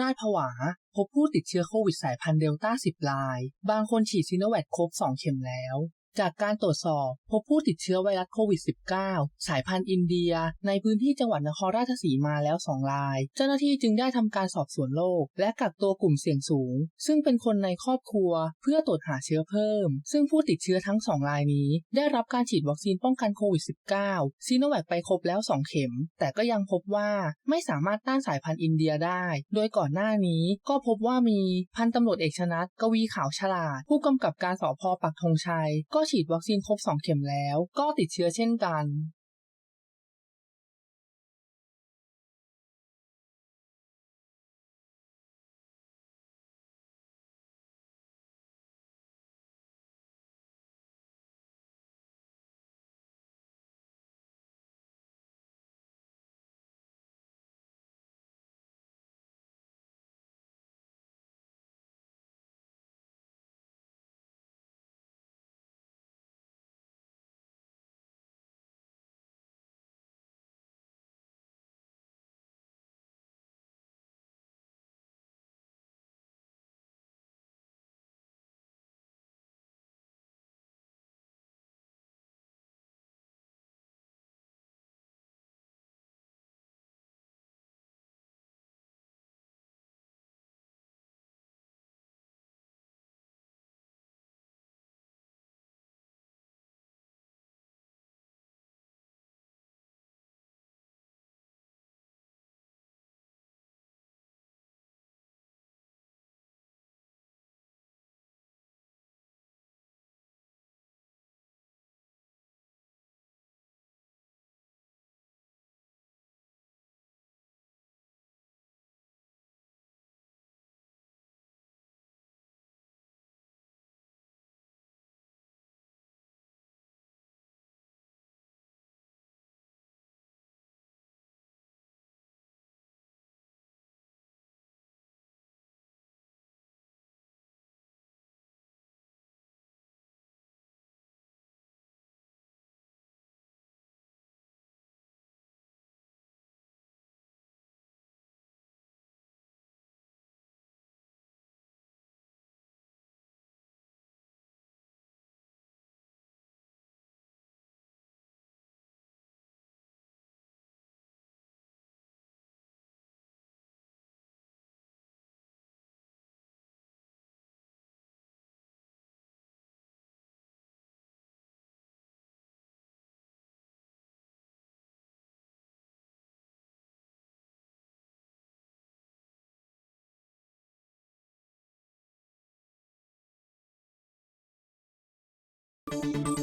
ราชผวา พบผู้ติดเชื้อโควิดสายพันธุ์เดลต้า 10 ราย บางคนฉีดซีโนแวคครบ 2 เข็มแล้ว จากการตรวจสอบ พบผู้ติดเชื้อไวรัสโควิด -19 สายพันธุ์อินเดีย ในพื้นที่จังหวัดนครราชสีมาแล้ว 2 ราย เจ้าหน้าที่จึงได้ทำการสอบสวนโรคและกักตัวกลุ่มเสี่ยงสูง ซึ่งเป็นคนในครอบครัว เพื่อตรวจหาเชื้อเพิ่ม ซึ่งผู้ติดเชื้อทั้ง 2 รายนี้ ได้รับการฉีดวัคซีนป้องกันโควิด -19 ซีโนแวคไปครบแล้ว 2 เข็ม แต่ก็ยังพบว่าไม่สามารถต้านสายพันธุ์อินเดียได้ โดยก่อนหน้านี้ก็พบว่ามีพันตำรวจเอกชนัดกวีขาวฉลาด ผู้กำกับการสพปักธงชัย ก็ฉีดวัคซีนครบ 2 เข็มแล้ว ก็ติดเชื้อเช่นกัน Thank you